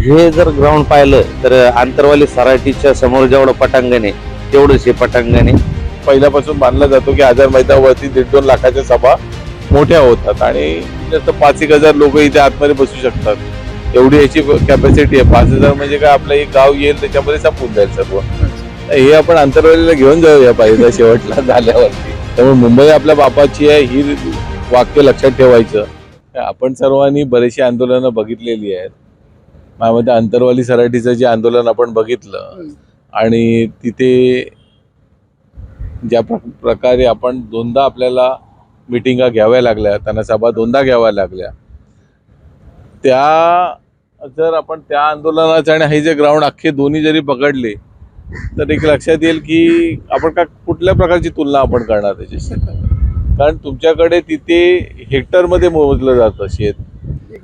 हे जर ग्राउंड पाहिलं तर आंतरवाली सराटीच्या समोर जेवढं पटांगण आहे तेवढंच हे पटांगण आहे. पहिल्यापासून मानला जातो की आझाद मैदानावरती दीड दोन लाखाच्या सभा मोठ्या होतात आणि जास्त पाच एक हजार लोक इथे आतमध्ये बसू शकतात. एवढी याची कॅपॅसिटी आहे. पाच हजार म्हणजे काय आपलं एक गाव येईल त्याच्यामध्ये संपून जाईल सर्व. हे आपण आंतरवालीला घेऊन जाऊया पाहिजे शेवटला झाल्यावरती. त्यामुळे मुंबई आपल्या बापाची आहे ही वाक्य लक्षात ठेवायचं. आपण सर्वांनी बरेचशी आंदोलनं बघितलेली आहेत. माझ्यामध्ये अंतरवाली सराठीचं जे आंदोलन आपण बघितलं आणि तिथे ज्या प्र- प्रकारे आपण दोनदा आपल्याला मिटिंगा घ्याव्या लागल्या त्यांना सभा दोनदा घ्याव्या लागल्या त्या जर आपण त्या आंदोलनाचं आणि हे जे ग्राउंड अख्खे दोन्ही जरी पकडले तर एक लक्षात येईल की आपण का कुठल्या प्रकारची तुलना आपण करणार त्याच्याशी? कारण तुमच्याकडे तिथे हेक्टरमध्ये मोजलं जातं शेत.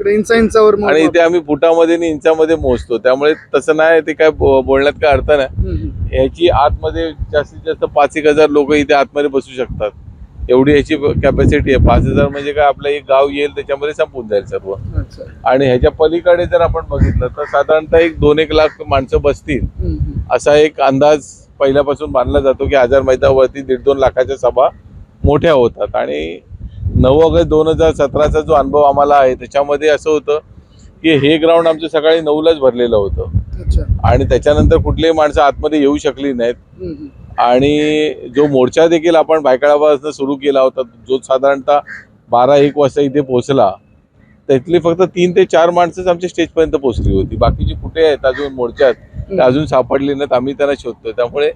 इकडे इंचा इंचावर. आणि इथे आम्ही फुटामध्ये आणि इंचामध्ये मोजतो. त्यामुळे तसं नाही ते काय बोलण्यात काय अर्थ नाही. हम्म, हम्म. याची आतमध्ये जास्तीत जास्त पाच एक हजार लोक इथे आतमध्ये बसू शकतात. एवढी याची कॅपॅसिटी आहे. पाच हजार म्हणजे काय आपलं एक गाव येईल त्याच्यामध्ये संपून जाईल सर्व. आणि ह्याच्या पलीकडे जर आपण बघितलं तर साधारणतः एक दोन एक लाख माणसं बसतील. असा एक अंदाज पहिल्यापासून मानला जातो की हजार मैदानावरती दीड दोन लाखाच्या सभा मोठ्या होतात. आणि नऊ ऑगस्ट दोन हजार सतराचा जो अनुभव आम्हाला आहे त्याच्यामध्ये असं होतं की हे ग्राउंड आमचं सकाळी नऊलाच भरलेलं होतं. आणि त्याच्यानंतर कुठलीही माणसं आतमध्ये येऊ शकली नाहीत. आणि जो मोर्चा देखील आपण बायकाळापासून सुरू केला होता जो साधारणतः बारा एक वाजता इथे पोहोचला त्यातली फक्त तीन ते चार माणसंच आमच्या स्टेजपर्यंत पोहोचली होती. बाकीची कुठे आहेत अजून मोर्चात अजून सापडली नाहीत आम्ही त्यांना शोधतोय. त्यामुळे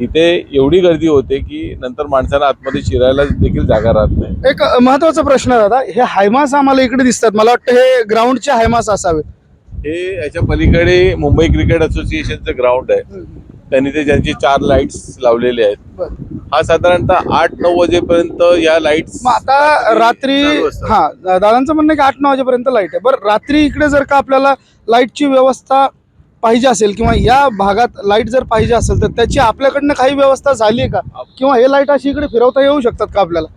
इथे एवढी गर्दी होते की नंतर माणसांना आतमध्ये शिरायला देखील जागा राहत नाही. एक महत्त्वाचा प्रश्न आहे दादा हे हायमास आम्हाला इकडे दिसतात. मला वाटतं हे ग्राउंडचे हायमास असावे हे याच्या पलीकडे मुंबई क्रिकेट असोसिएशनचं ग्राउंड आहे. त्यांनी ते ज्यांची चार लाईट्स लावलेले आहेत. हा साधारणतः आठ नऊ वाजेपर्यंत या लाईट्स मग आता रात्री हा दादांचं म्हणणं की आठ नऊ वाजेपर्यंत लाइट आहे. बरं रात्री इकडे जर का आपल्याला लाईटची व्यवस्था पाहिजे असेल किंवा या भागात लाइट जर पाहिजे असेल तर त्याची आपल्याकडनं काही व्यवस्था झाली आहे का? किंवा हे लाइट अशी इकडे फिरवता येऊ शकतात का आपल्याला?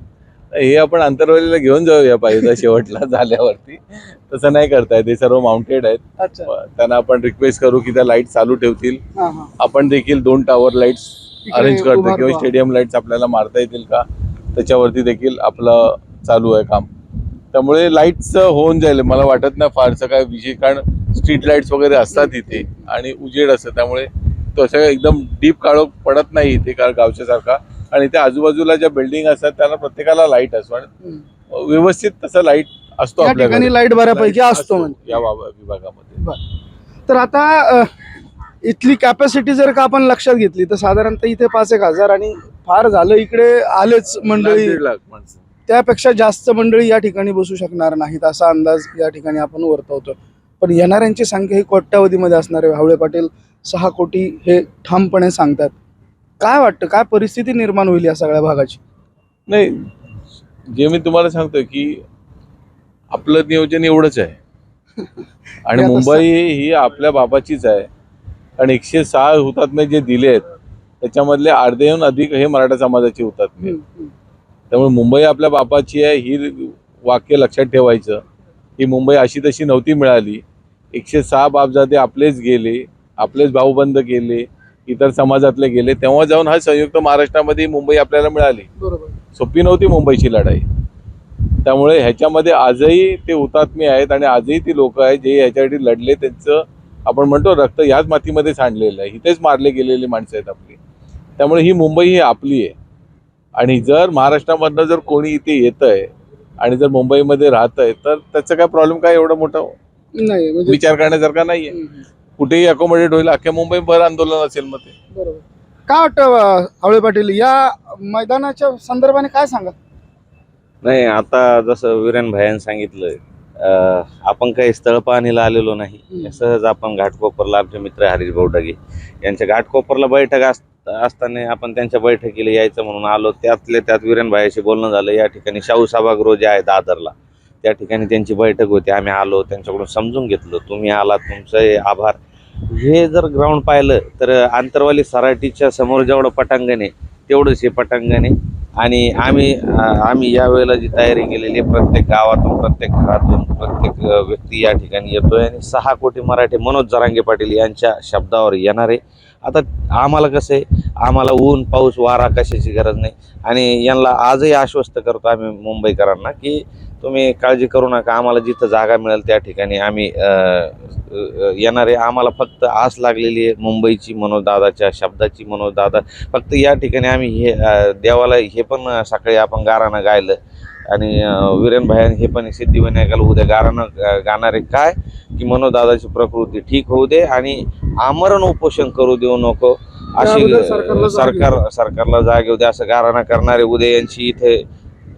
हे आपण आंतरवालीला घेऊन जाऊया पाहिजे शेवटला झाल्यावरती. तसं नाही करता येत हे सर्व माउंटेड आहेत. त्यांना आपण रिक्वेस्ट करू की त्या लाइट चालू ठेवतील. आपण देखील दोन टॉवर लाईट्स अरेंज करतो किंवा. स्टेडियम लाईट्स आपल्याला मारता येतील का? त्याच्यावरती देखील आपलं चालू आहे काम. त्यामुळे लाईट्स होऊन जाईल. मला वाटत नाही फारसं काय विषय कारण स्ट्रीट लाईट्स वगैरे असतात इथे आणि उजेड असतं. त्यामुळे तसं एकदम डीप काळोख पडत नाही इथे कारण गावच्या सारखा आणि त्या आजूबाजूला ज्या बिल्डिंग असतात त्याला प्रत्येकाला लाइट असतो. आणि. व्यवस्थित तसं लाइट असतो. ठिकाणी लाइट बऱ्यापैकी असतो म्हणजे. या बाबा- विभागामध्ये. तर आता इथली कॅपॅसिटी जर का आपण लक्षात घेतली तर साधारणतः इथे पाच एक हजार आणि फार झालं इकडे आलेच मंडळी. त्यापेक्षा जास्त मंडळी या ठिकाणी बसू शकणार नाहीत असा अंदाज या ठिकाणी आपण वर्तवतो पण येणाऱ्यांची संख्या ही कोट्यावधीमध्ये असणार आहे. हावळे पाटील सहा कोटी हे ठामपणे सांगतात. काय वाटतं? काय परिस्थिती निर्माण होईल या सगळ्या भागाची? नाही जे मी तुम्हाला सांगतोय की आपलं नियोजन एवढंच आहे. आणि मुंबई ही आपल्या बाबाचीच आहे. आणि एकशे सहा हुतात्मे जे दिले आहेत त्याच्यामधले अर्ध्याहून अधिक हे मराठा समाजाचे हुतात्मे. त्यामुळे मुंबई आपल्या बापाची आहे ही वाक्य लक्षात ठेवायचं. ही मुंबई अशी तशी नव्हती मिळाली. एकशे सहा बापजादे आपलेच गेले आपलेच भाऊबंद गेले इतर समाजातले गेले. तेव्हा जाऊन हा संयुक्त महाराष्ट्रामध्ये मुंबई आपल्याला मिळाली. बरोबर. सोपी नव्हती मुंबईची लढाई. त्यामुळे ह्याच्यामध्ये आजही ते हुतात्मे आहेत आणि आजही ती लोक आहेत जे ह्याच्यासाठी लढले त्यांचं आपण म्हणतो रक्त ह्याच मातीमध्ये सांडलेलं आहे. इथेच मारले गेलेली माणसं आहेत आपली. त्यामुळे ही मुंबई ही आपली आहे. आणि जर महाराष्ट्रामधनं जर कोणी इथे येतं आहे आणि जर मुंबईमध्ये राहत आहे तर त्याचं काय प्रॉब्लेम काय एवढा मोठा? नाही म्हणजे विचार करण्यासारखा नाही आहे हम्म, कुठेही अकोमोडेट होईल अख्ख्या मुंबईभर आंदोलन असेल मग ते. बरोबर. काय वाटतं अ, हावळे पाटील या मैदानाच्या संदर्भाने काय सांगा नाही आता जसं विरेन भाईंनी सांगितलं अं, आपण काही स्थळ पाहणीला आलेलो नाही. सहज आपण घाटकोपरला आमचे मित्र हरीश भाऊ डागे यांच्या घाटकोपरला बैठक अस असताना आपण त्यांच्या बैठकीला यायचं म्हणून आलो. त्यातले त्यात विरेन भाईशी बोलणं झालं. या ठिकाणी शाहू सभागृह जे आहे दादरला त्या ठिकाणी त्यांची बैठक होती. आम्ही आलो त्यांच्याकडून समजून घेतलं. तुम्ही आलात तुमचे हे आभार. हे जर ग्राउंड पाहिलं तर आंतरवाली सराटीच्या समोर जेवढं पटांगण आहे तेवढंच हे पटांगण आहे. आणि आम्ही आम्ही यावेळेला जी तयारी केलेली आहे प्रत्येक गावातून प्रत्येक घरातून प्रत्येक व्यक्ती या ठिकाणी येतोय. आणि सहा कोटी मराठी मनोज जरांगे पाटील यांच्या शब्दावर येणार आहे. आता आम्हाला कसं आहे आम्हाला ऊन पाऊस वारा कशाची गरज नाही. आणि यांना आजही आश्वस्त करतो आम्ही मुंबईकरांना की तुम्ही काळजी करू नका आम्हाला जिथं जागा मिळेल त्या ठिकाणी आम्ही येणार. आम्हाला फक्त आस लागलेली आहे मुंबईची मनोजदादाच्या शब्दाची मनोजदादा फक्त या ठिकाणी आम्ही हे देवाला हे पण सकाळी आपण गारानं गायलं. आणि वीरेन भाई हे पण सिद्धिविनायकाला उद्या गारानं गाणारे काय? की मनोजदादाची प्रकृती ठीक होऊ दे आणि आमरण उपोषण करू देऊ नको. अशी सरकार सरकारला जाग येऊ दे. असं गाराणा करणारे उद्या यांची इथे